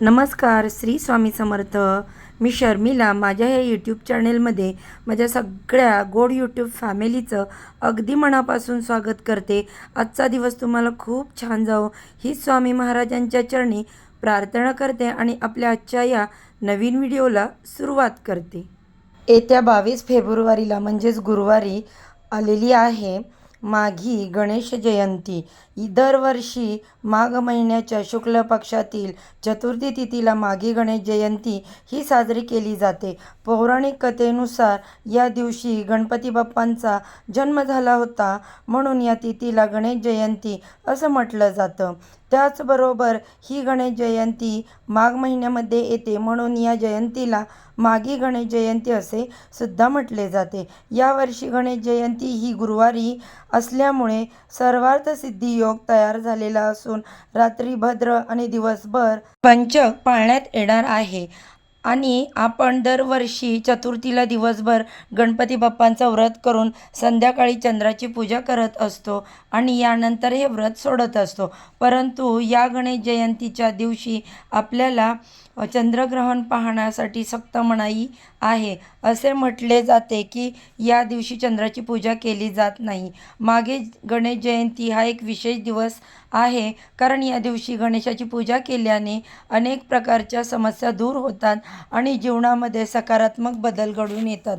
नमस्कार श्री स्वामी समर्थ. मी शर्मिला. माझ्या या यूट्यूब चॅनेलमध्ये माझ्या सगळ्या गोड यूट्यूब फॅमिलीचं अगदी मनापासून स्वागत करते. आजचा दिवस तुम्हाला खूप छान जावो. ही स्वामी महाराजांच्या चरणी प्रार्थना करते आणि आपल्या आजच्या या नवीन व्हिडिओला सुरुवात करते. येत्या बावीस फेब्रुवारीला म्हणजेच गुरुवारी आलेली आहे. माघी गणेश जयंती. ही दरवर्षी माघ महिन्याच्या शुक्ल पक्षातील चतुर्थी तिथीला माघी गणेश जयंती ही साजरी केली जाते. पौराणिक कथेनुसार या दिवशी गणपती बाप्पांचा जन्म झाला होता म्हणून या तिथीला गणेश जयंती असं म्हटलं जातं. त्याचबरोबर ही गणेश जयंती माघ महिन्यामध्ये येते. म्हणून या जयंतीला माघी गणेश जयंती असे सुद्धा म्हटले जाते. यावर्षी गणेश जयंती ही गुरुवारी असल्यामुळे सर्वार्थ सिद्धी योग तयार झालेला असून रात्री भद्र आणि दिवसभर पंचक पाळण्यात येणार आहे. आणि आपण दरवर्षी चतुर्थीला दिवसभर गणपती बाप्पांचं व्रत करून संध्याकाळी चंद्राची पूजा करत असतो आणि यानंतर हे व्रत सोडत असतो. परंतु या गणेश जयंतीच्या दिवशी आपल्याला चंद्रग्रहण पाहण्यासाठी सक्त मनाई आहे. असे म्हटले जाते की या दिवशी चंद्राची पूजा केली जात नाही. मागे गणेश जयंती हा एक विशेष दिवस आहे. कारण या दिवशी गणेशाची पूजा केल्याने अनेक प्रकारच्या समस्या दूर होतात आणि जीवनामध्ये सकारात्मक बदल घडून येतात.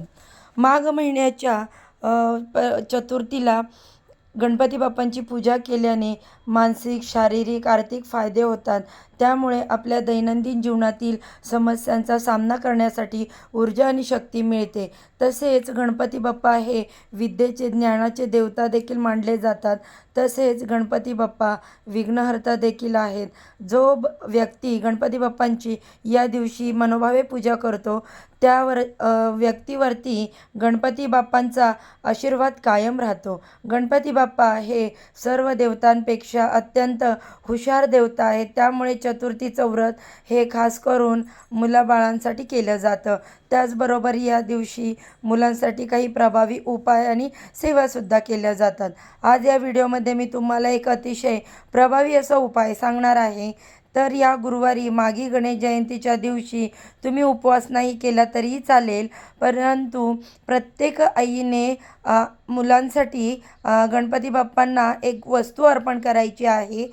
माघ महिन्याच्या प चतुर्थीला गणपती बाप्पांची पूजा केल्याने मानसिक शारीरिक आर्थिक फायदे होतात. त्यामुळे आपल्या दैनंदिन जीवनातील समस्यांचा सामना करण्यासाठी ऊर्जा आणि शक्ती मिळते. तसेच गणपती बाप्पा हे विद्येचे ज्ञानाचे देवता देखील मानले जातात. तसेच गणपती बाप्पा विघ्नहर्ता देखील आहेत. जो ब व्यक्ती गणपती बाप्पांची या दिवशी मनोभावे पूजा करतो त्यावर व्यक्तीवरती गणपती बाप्पांचा आशीर्वाद कायम राहतो. गणपती बाप्पा हे सर्व देवतांपेक्षा अत्यंत हुशार देवता आहे त्यामुळे चतुर्थीचं व्रत हे खास करून मुलाबाळांसाठी केलं जातं. त्याचबरोबर या दिवशी मुलांसाठी काही प्रभावी उपाय आणि सेवासुद्धा केल्या जातात. आज या व्हिडिओमध्ये मी तुम्हाला एक अतिशय प्रभावी असा उपाय सांगणार आहे. तर या गुरुवारी मागी गणेश जयंतीच्या दिवशी तुम्ही उपवास नाही केला तरीही चालेल. परंतु प्रत्येक आईने मुलांसाठी गणपती बाप्पांना एक वस्तू अर्पण करायची आहे.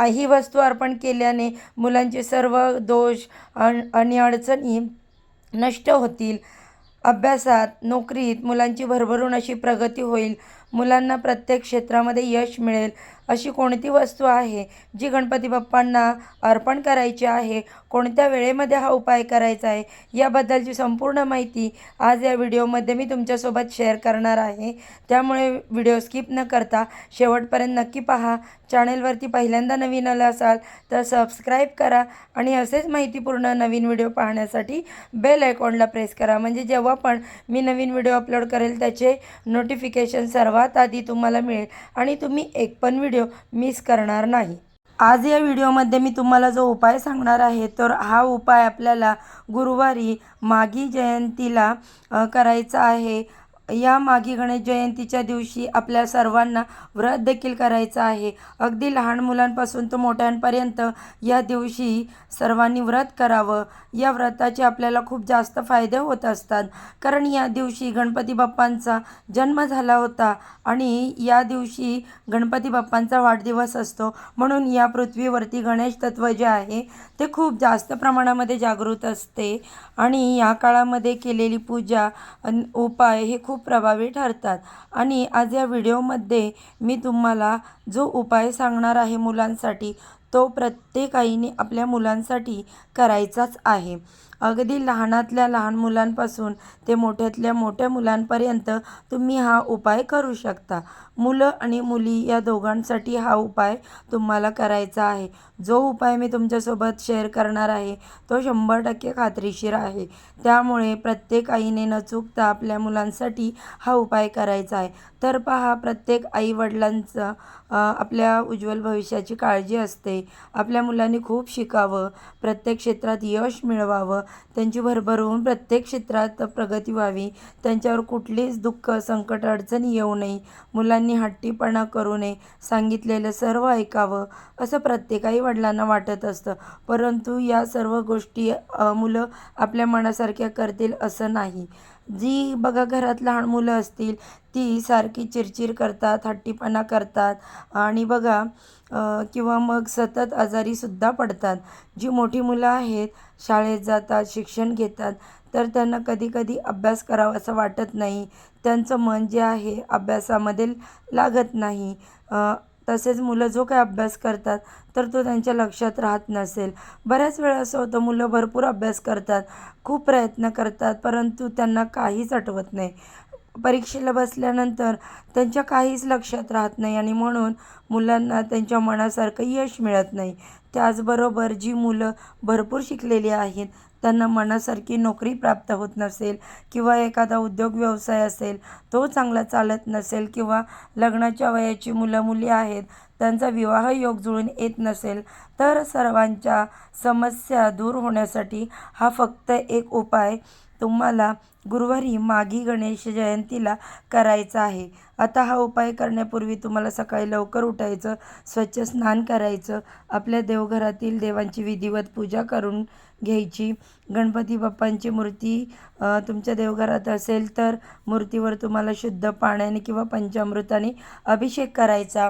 ही वस्तू अर्पण केल्याने मुलांचे सर्व दोष आणि अडचणी नष्ट होतील. अभ्यासात नोकरीत मुलांची भरभरून अशी प्रगती होईल. मुलांना प्रत्येक क्षेत्रामध्ये यश मिळेल. अशी कोणती वस्तू आहे जी गणपती बाप्पांना अर्पण करायची आहे? कोणत्या वेळेमध्ये हा उपाय करायचा आहे? याबद्दलची संपूर्ण माहिती आज या व्हिडिओमध्ये मी तुमच्यासोबत शेअर करणार आहे. त्यामुळे व्हिडिओ स्किप न करता शेवटपर्यंत नक्की पहा. चॅनेलवरती पहिल्यांदा नवीन आलं असाल तर सबस्क्राईब करा आणि असेच माहितीपूर्ण नवीन व्हिडिओ पाहण्यासाठी बेल आयकॉनला प्रेस करा. म्हणजे जेव्हा पण मी नवीन व्हिडिओ अपलोड करेल त्याचे नोटिफिकेशन सर्वात आधी तुम्हाला मिळेल आणि तुम्ही एक पण व्हिडिओ मिस करणार नाही. आज या व्हिडिओमध्ये मी तुम्हाला जो उपाय सांगणार आहे तर हा उपाय आपल्याला गुरुवारी माघी जयंतीला करायचा आहे. या मागी गणेश जयंतीच्या दिवशी आपल्या सर्वांना व्रत देखील करायचं आहे. अगदी लहान मुलांपासून तर मोठ्यांपर्यंत या दिवशी सर्वांनी व्रत करावं. या व्रताचे आपल्याला खूप जास्त फायदे होत असतात. कारण या दिवशी गणपती बाप्पांचा जन्म झाला होता आणि या दिवशी गणपती बाप्पांचा वाढदिवस असतो. म्हणून या पृथ्वीवरती गणेश तत्व जे आहे ते खूप जास्त प्रमाणामध्ये जागृत असते. आणि या काळामध्ये केलेली पूजा उपाय हे खूप प्रभावी ठरतात. आणि आज या व्हिडिओमध्ये मी तुम्हाला जो उपाय सांगणार आहे मुलांसाठी तो प्रत्येक आईने आपल्या मुलांसाठी करायचाच आहे. अगदी लहानातल्या लहान मुलांपासून ते मोठ्यातल्या मोठ्या मुलांपर्यंत तुम्ही हा उपाय करू शकता. मुलं आणि मुली या दोघांसाठी हा उपाय तुम्हाला करायचा आहे. जो उपाय मी तुमच्यासोबत शेअर करणार आहे तो शंभर टक्के खात्रीशीर आहे. त्यामुळे प्रत्येक आईने न चुकता आपल्या मुलांसाठी हा उपाय करायचा आहे. तर पहा प्रत्येक आईवडिलांचं आपल्या उज्ज्वल भविष्याची काळजी असते. आपल्या मुलांनी खूप शिकावं. प्रत्येक क्षेत्रात यश मिळवावं. त्यांची भरभरून प्रत्येक क्षेत्रात प्रगती व्हावी. त्यांच्यावर कुठलीच दुःख संकट अडचणी येऊ नये. मुलांनी हट्टीपणा करू नये. सांगितलेलं सर्व ऐकावं असं प्रत्येकाही वडिलांना वाटत असतं. परंतु या सर्व गोष्टी मुलं आपल्या मनासारख्या करतील असं नाही. जी बघा घरात लहान मुलं असतील ती सारखी चिरचिर करतात हट्टीपणा करतात आणि बघा किंवा मग सतत आजारीसुद्धा पडतात. जी मोठी मुलं आहेत शाळेत जातात शिक्षण घेतात तर त्यांना कधीकधी अभ्यास करावा असं वाटत नाही. त्यांचं मन जे आहे अभ्यासामध्ये लागत नाही. तसेच मुलं जो काही अभ्यास करतात तर तो त्यांच्या लक्षात राहत नसेल. बऱ्याच वेळा असं होतं मुलं भरपूर अभ्यास करतात खूप प्रयत्न करतात परंतु त्यांना काहीच आठवत नाही. परीक्षेला बसल्यानंतर त्यांच्या काहीच लक्षात राहत नाही आणि म्हणून मुलांना त्यांच्या मनासारखं यश मिळत नाही. त्याचबरोबर जी मुलं भरपूर शिकलेली आहेत त्यांना मनासारखी नोकरी प्राप्त होत नसेल किंवा एखादा उद्योग व्यवसाय असेल तो चांगला चालत नसेल किंवा लग्नाच्या वयाची मुलं मुली आहेत त्यांचा विवाह योग जुळून येत नसेल तर सर्वांच्या समस्या दूर होण्यासाठी हा फक्त एक उपाय तुम्हाला गुरुवारी माघी गणेश जयंतीला करायचा आहे. आता हा उपाय करण्यापूर्वी तुम्हाला सकाळी लवकर उठायचं स्वच्छ स्नान करायचं आपल्या देवघरातील देवांची विधिवत पूजा करून घ्यायची. गणपती बाप्पांची मूर्ती तुमच्या देवघरात असेल तर मूर्तीवर तुम्हाला शुद्ध पाण्याने किंवा पंचामृताने अभिषेक करायचा.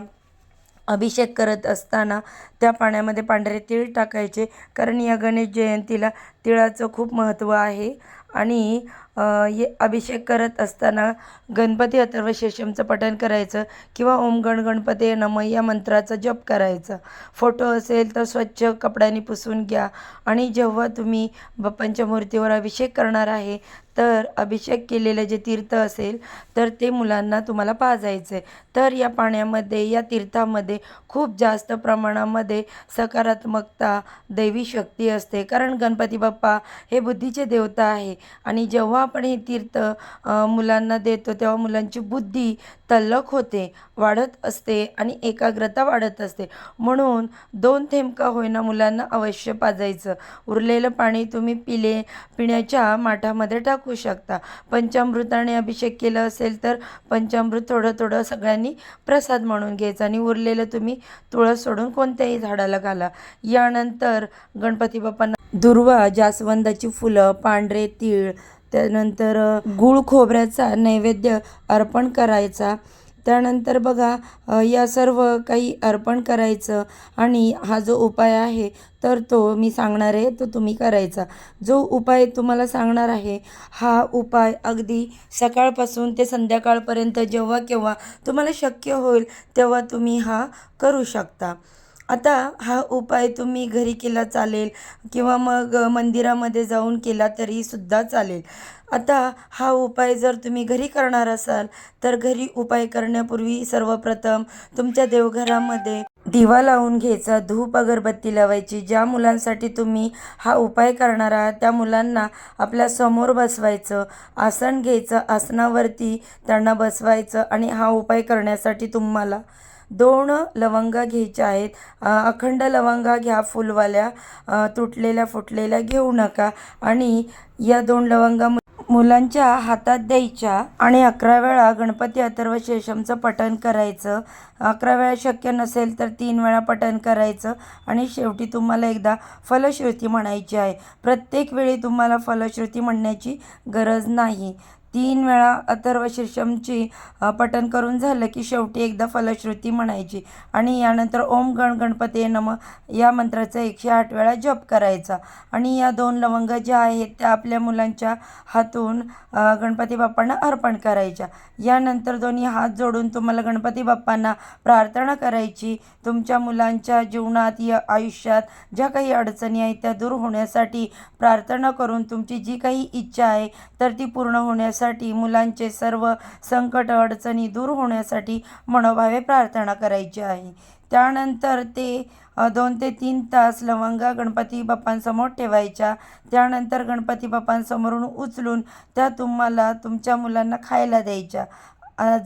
अभिषेक करत असताना त्या पाण्यामध्ये पांढरे तीळ टाकायचे कारण या गणेश जयंतीला तिळाचं खूप महत्त्व आहे. आणि ये अभिषेक करत असताना गणपती अथर्वशेषमचं पठण करायचं किंवा ओम गण गणपती नम या मंत्राचा जप करायचा. फोटो असेल तर स्वच्छ कपड्यांनी पुसून घ्या. आणि जेव्हा तुम्ही बाप्पांच्या मूर्तीवर अभिषेक करणार आहे तर अभिषेक केलेलं जे तीर्थ असेल तर ते मुलांना तुम्हाला पाजायचं आहे तर या पाण्यामध्ये या तीर्थामध्ये खूप जास्त प्रमाणामध्ये सकारात्मकता दैवी शक्ती असते. कारण गणपती बाप्पा हे बुद्धीचे देवता आहे. आणि जेव्हा जेव्हा आपण हे तीर्थ मुलांना देतो तेव्हा मुलांची बुद्धी तल्लख होते वाढत असते आणि एकाग्रता वाढत असते. म्हणून दोन थेंब का होईना मुलांना अवश्य पाजायचं. उरलेलं पाणी तुम्ही पिले पिण्याच्या माठामध्ये टाकू शकता. पंचामृताने अभिषेक केला असेल तर पंचामृत थोडं थोडं सगळ्यांनी प्रसाद म्हणून घ्यायचं आणि उरलेलं तुम्ही तुळस सोडून कोणत्याही झाडाला घाला. यानंतर गणपती बाप्पांना दुर्वा जास्वंदाची फुलं पांढरे तीळ त्यानंतर गुळ खोबऱ्याचा नैवेद्य अर्पण करायचा. त्यानंतर बघा या सर्व काही अर्पण करायचं आणि हा जो उपाय आहे तर तो मी सांगणार आहे तो तुम्ही करायचा. जो उपाय तुम्हाला सांगणार आहे हा उपाय अगदी सकाळपासून ते संध्याकाळपर्यंत जेव्हा केव्हा तुम्हाला शक्य होईल तेव्हा तुम्ही हा करू शकता. आता हा उपाय तुम्ही घरी केला चालेल किंवा मग मंदिरामध्ये जाऊन केला तरी सुद्धा चालेल. आता हा उपाय जर तुम्ही घरी करणार असाल तर घरी उपाय करण्यापूर्वी सर्वप्रथम तुमच्या देवघरामध्ये दिवा लावून घ्यायचा धूप अगरबत्ती लावायची. ज्या मुलांसाठी तुम्ही हा उपाय करणार आहात त्या मुलांना आपल्यासमोर बसवायचं आसन घ्यायचं आसनावरती त्यांना बसवायचं आणि हा उपाय करण्यासाठी तुम्हाला दोन लवंगा घ्यायच्या आहेत. अखंड लवंगा घ्या फुलवाल्या. तुटलेल्या फुटलेल्या घेऊ नका. आणि या दोन लवंगा मुलांच्या हातात द्यायच्या. आणि अकरा वेळा गणपती अथर्व शेषमचं पठण करायचं. अकरा वेळा शक्य नसेल तर तीन वेळा पठण करायचं. आणि शेवटी तुम्हाला एकदा फलश्रुती म्हणायची आहे. प्रत्येक वेळी तुम्हाला फलश्रुती म्हणण्याची गरज नाही. तीन वेळा अथर्व शीर्षमची पठण करून झालं की शेवटी एकदा फलश्रुती म्हणायची. आणि यानंतर ओम गण गणपती नम या मंत्राचा एकशे आठ वेळा जप करायचा. आणि या दोन लवंग ज्या आहेत त्या आपल्या मुलांच्या हातून गणपती बाप्पांना अर्पण करायच्या. यानंतर दोन्ही हात जोडून तुम्हाला गणपती बाप्पांना प्रार्थना करायची. तुमच्या मुलांच्या जीवनात या आयुष्यात ज्या काही अडचणी आहेत त्या दूर होण्यासाठी प्रार्थना करून तुमची जी काही इच्छा आहे तर ती पूर्ण होण्यासाठी मुलांचे सर्व संकट अडचणी दूर होण्यासाठी मनोभावे प्रार्थना करायची आहे. त्यानंतर ते दोन ते तीन तास लवंगा गणपती बाप्पांसमोर ठेवायच्या. त्यानंतर गणपती बाप्पांसमोरून उचलून त्या तुम्हाला तुमच्या मुलांना खायला द्यायच्या.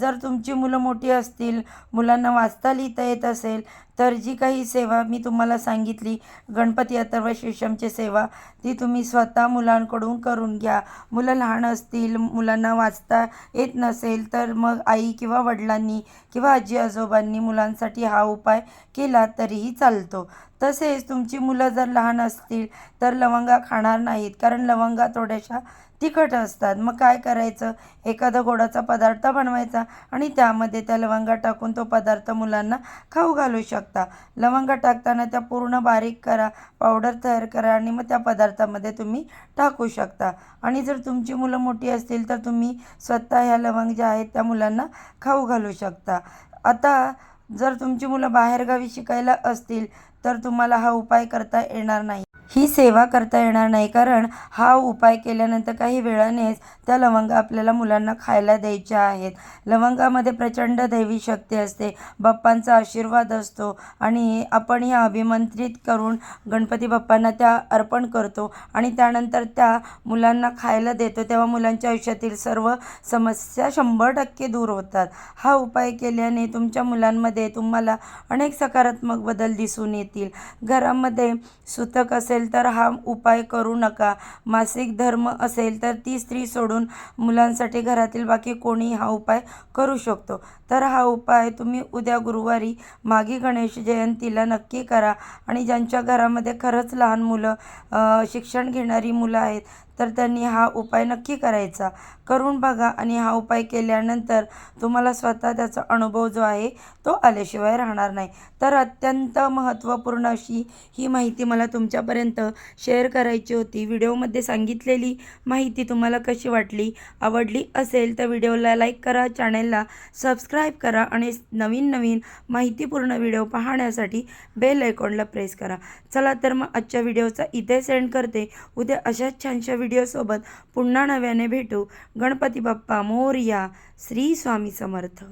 जर तुमची मुलं मोठी असतील मुलांना वाचता लिहिता येत असेल तर जी काही सेवा मी तुम्हाला सांगितली गणपती अथर्व शीर्षमची सेवा ती तुम्ही स्वतः मुलांकडून करून घ्या. मुलं लहान असतील मुलांना वाचता येत नसेल तर मग आई किंवा वडिलांनी किंवा आजी आजोबांनी मुलांसाठी हा उपाय केला तरीही चालतो. तसेच तुमची मुलं जर लहान असतील तर लवंगा खाणार नाहीत. कारण लवंगा थोड्याशा तिखट असतात. मग काय करायचं? एखादा गोडाचा पदार्थ बनवायचा आणि त्यामध्ये त्या लवंगा टाकून तो पदार्थ मुलांना खाऊ घालू शकता. लवंगा टाकताना त्या पूर्ण बारीक करा पावडर तयार करा आणि मग त्या पदार्थामध्ये तुम्ही टाकू शकता. आणि जर तुमची मुलं मोठी असतील तर तुम्ही स्वतः ह्या लवंग ज्या आहेत त्या मुलांना खाऊ घालू शकता. आता जर तुमची मुलं बाहेरगावी शिकायला असतील तर तुम्हाला हा उपाय करता येणार नाही. ही सेवा करता येणार नाही कारण हा उपाय केल्यानंतर काही वेळानेच त्या लवंगा आपल्याला मुलांना खायला द्यायच्या आहेत. लवंगामध्ये प्रचंड दैवी शक्ती असते बाप्पांचा आशीर्वाद असतो आणि आपण ह्या अभिमंत्रित करून गणपती बाप्पांना त्या अर्पण करतो आणि त्यानंतर त्या मुलांना खायला देतो. तेव्हा मुलांच्या आयुष्यातील सर्व समस्या शंभर टक्के दूर होतात. हा उपाय केल्याने तुमच्या मुलांमध्ये तुम्हाला अनेक सकारात्मक बदल दिसून येतील. घरामध्ये सुतक असेल असेल तर हा उपाय करू नका. मासिक धर्म असेल तर ती स्त्री सोडून मुलांसाठी घरातील बाकी कोणी हा उपाय करू शकतो. तर हा उपाय तुम्ही उद्या गुरुवारी मागी गणेश जयंतीला नक्की करा. आणि ज्यांच्या घरामध्ये खरंच लहान मुलं शिक्षण घेणारी मुलं आहेत तर त्यांनी हा उपाय नक्की करायचा. करून बघा आणि हा उपाय केल्यानंतर तुम्हाला स्वतः त्याचा अनुभव जो आहे तो आल्याशिवाय राहणार नाही. तर अत्यंत महत्त्वपूर्ण अशी ही माहिती मला तुमच्यापर्यंत शेअर करायची होती. व्हिडिओमध्ये सांगितलेली माहिती तुम्हाला कशी वाटली आवडली असेल तर व्हिडिओला लाईक करा चॅनेलला सबस्क्राईब करा आणि नवीन नवीन माहितीपूर्ण व्हिडिओ पाहण्यासाठी बेल आयकॉनला प्रेस करा. चला तर मग आजच्या व्हिडिओचा इथे सेंड करते. उद्या अशाच छानशा व्हिडिओसोबत पुन्हा नव्याने भेटू. गणपती बाप्पा मोरया श्री स्वामी समर्थ.